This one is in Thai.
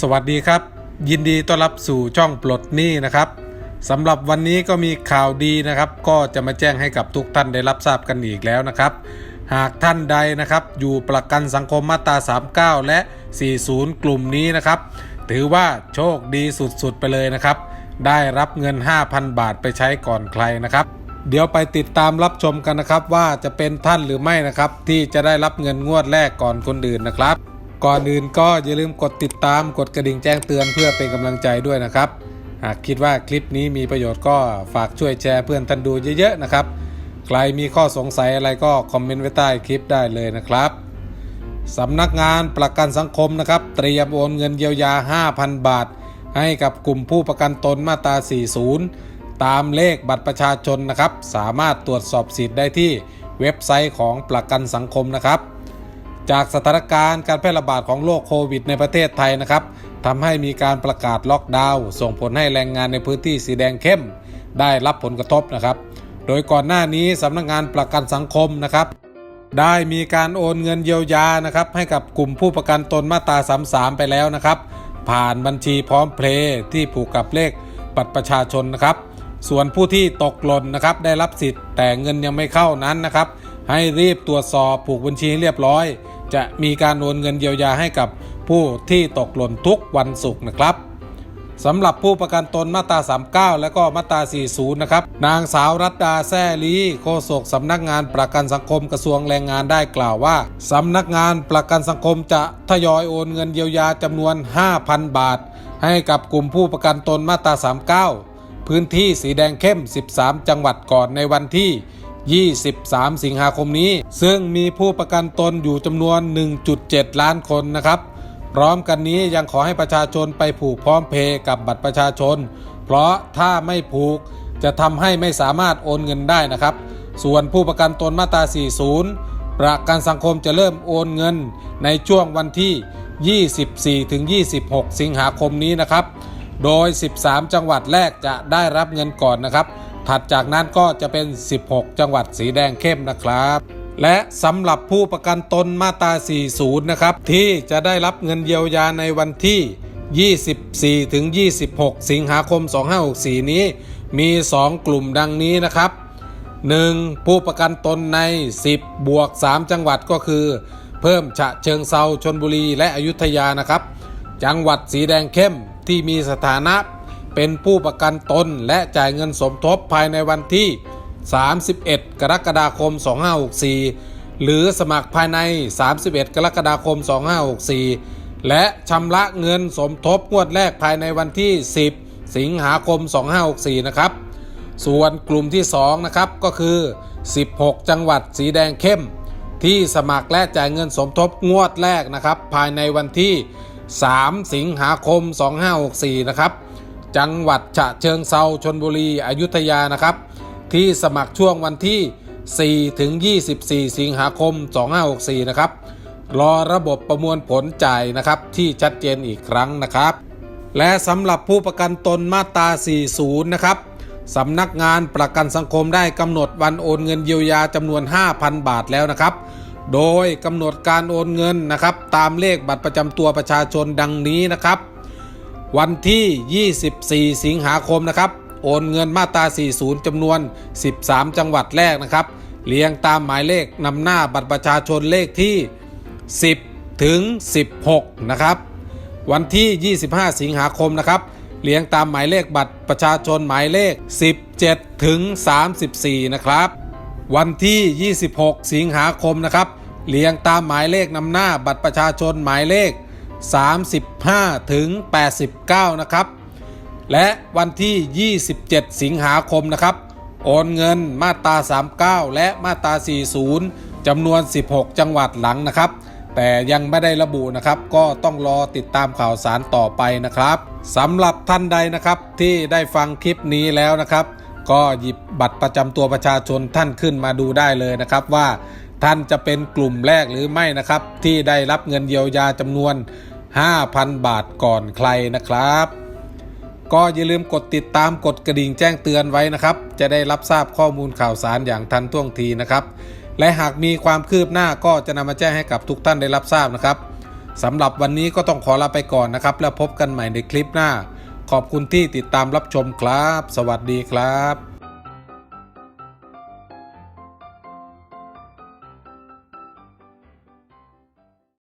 สวัสดีครับ ยินดีต้อนรับสู่ช่องปลดหนี้นะครับสำหรับวันนี้ก็มีข่าวดีนะครับ ก็จะมาแจ้งให้กับทุกท่านได้รับทราบกันอีกแล้วนะครับ หากท่านใดนะครับ อยู่ประกันสังคมมาตรา 39 และ 40 กลุ่มนี้นะครับ ถือว่าโชคดีสุดๆไปเลยนะครับ ได้รับเงิน 5,000 บาทไปใช้ก่อนใครนะครับ เดี๋ยวไปติดตามรับชมกันนะครับ ว่าจะเป็นท่านหรือไม่นะครับ ที่จะได้รับเงินงวดแรกก่อนคนอื่นนะครับ ก่อนอื่นก็อย่าลืมกดติดตามกดกระดิ่งแจ้งเตือนเพื่อเป็นกำลังใจด้วยนะครับ หากคิดว่าคลิปนี้มีประโยชน์ก็ฝากช่วยแชร์เพื่อนท่านดูเยอะๆนะครับ ใครมีข้อสงสัยอะไรก็คอมเมนต์ไว้ใต้คลิปได้เลยนะครับสำนักงานประกันสังคมนะครับ เตรียมโอนเงินเยียวยา 5,000 บาท ให้กับกลุ่มผู้ประกันตนมาตรา 40 ตามเลขบัตรประชาชนนะครับ สามารถตรวจสอบสิทธิ์ได้ที่เว็บไซต์ของประกันสังคมนะครับ จากสถานการณ์การแพร่ระบาดของโรคโควิดในประเทศไทยนะครับทำให้มีการประกาศล็อกดาวน์ส่งผลให้แรงงานในพื้นที่สีแดงเข้ม ได้รับผลกระทบนะครับ โดยก่อนหน้านี้สำนักงานประกันสังคมนะครับ ได้มีการโอนเงินเยียวยานะครับให้กับกลุ่มผู้ประกันตนมาตรา33 ไปแล้วนะครับ ผ่านบัญชีพร้อมเพลย์ที่ผูกกับเลขบัตรประชาชนนะครับ ส่วนผู้ที่ตกหล่นนะครับได้รับสิทธิ์แต่เงินยังไม่เข้านั้นนะครับ ให้รีบตรวจสอบผูกบัญชีให้เรียบร้อย จะมีการโอนเงินเยียวยาให้กับผู้ที่ตกหล่นทุกวันศุกร์นะครับสำหรับผู้ประกันตนมาตรา 39 และก็มาตรา 40 นะครับ นางสาวรัตดาแซ่ลีโฆษกสำนักงานประกันสังคมกระทรวงแรงงานได้กล่าวว่าสำนักงานประกันสังคมจะทยอยโอนเงินเยียวยาจำนวน 5,000 บาท ให้กับกลุ่มผู้ประกันตนมาตรา 39 พื้นที่สีแดงเข้ม 13 จังหวัดก่อนในวันที่ 23 สิงหาคมนี้ ซึ่งมีผู้ประกันตนอยู่จำนวน 1.7 ล้านคนนะครับพร้อมกันนี้ยังขอให้ประชาชนไปผูกพร้อมเพย์กับบัตรประชาชน เพราะถ้าไม่ผูกจะทำให้ไม่สามารถโอนเงินได้นะครับ ส่วนผู้ประกันตนมาตรา 40 ประกันสังคมจะเริ่มโอนเงินในช่วงวันที่ 24ถึง26 สิงหาคมนี้นะครับ โดย 13 จังหวัดแรกจะได้รับเงินก่อนนะครับ ถัดจากนั้นก็จะเป็น 16 จังหวัดสีแดงเข้มนะครับ และสำหรับผู้ประกันตนมาตรา 40 นะครับ ที่จะได้รับเงินเยียวยาในวันที่ 24 ถึง 26 สิงหาคม 2564 นี้ มี 2 กลุ่มดังนี้นะครับ 1. ผู้ประกันตนใน 10 บวก 3 จังหวัดก็คือ เพิ่มฉะเชิงเซาชนบุรีและอยุธยานะครับ จังหวัดสีแดงเข้มที่มีสถานะ เป็นผู้ประกันตนและจ่ายเงินสมทบภายในวันที่ 31 กรกฎาคม 2564 หรือสมัครภายใน 31 กรกฎาคม 2564 และชำระเงินสมทบงวดแรกภายในวันที่ 10 สิงหาคม 2564 นะครับ ส่วนกลุ่มที่ 2 นะครับก็คือ 16 จังหวัดสีแดงเข้ม ที่สมัครและจ่ายเงินสมทบงวดแรกนะครับ ภายในวันที่ 3 สิงหาคม 2564 นะครับ จังหวัดฉะเชิงเซาชนบุรีอยุธยานะครับ ที่สมัครช่วงวันที่ 4 ถึง 24 สิงหาคม 2564 นะครับ รอระบบประมวลผลจ่ายนะครับ ที่ชัดเจนอีกครั้งนะครับ และสำหรับผู้ประกันตนมาตรา 40 นะครับสำนักงานประกันสังคมได้กำหนดวันโอนเงินเยียวยาจำนวน 5,000 บาทแล้วนะครับ โดยกำหนดการโอนเงินนะครับ ตามเลขบัตรประจำตัวประชาชนดังนี้นะครับ วันที่ 24 สิงหาคมนะครับ โอนเงินมาตรา 40 จำนวน 13 จังหวัดแรกนะครับ เรียงตามหมายเลขนำหน้าบัตรประชาชนเลขที่ 10 ถึง 16 นะครับ วันที่ 25 สิงหาคมนะครับ เรียงตามหมายเลขบัตรประชาชนหมายเลข 17 ถึง 34 นะครับ วันที่ 26 สิงหาคมนะครับ เรียงตามหมายเลขนำหน้าบัตรประชาชนหมายเลข 35 ถึง 89 นะครับ และวันที่ 27 สิงหาคมนะครับ โอนเงินมาตรา 39 และมาตรา 40 จำนวน 16 จังหวัดหลังนะครับ แต่ยังไม่ได้ระบุนะครับ ก็ต้องรอติดตามข่าวสารต่อไปนะครับสำหรับท่านใดนะครับที่ได้ฟังคลิปนี้แล้วนะครับ ก็หยิบบัตรประจำตัวประชาชนท่านขึ้นมาดูได้เลยนะครับว่าท่านจะเป็นกลุ่มแรกหรือไม่นะครับ ที่ได้รับเงินเยียวยาจำนวน 5,000 บาทก่อนใครนะครับ ก็อย่าลืมกดติดตามกดกระดิ่งแจ้งเตือนไว้นะครับ จะได้รับทราบข้อมูลข่าวสารอย่างทันท่วงทีนะครับ และหากมีความคืบหน้าก็จะนำมาแจ้งให้กับทุกท่านได้รับทราบนะครับสำหรับวันนี้ก็ต้องขอลาไปก่อนนะครับ แล้วพบกันใหม่ในคลิปหน้า ขอบคุณที่ติดตามรับชมครับ สวัสดีครับ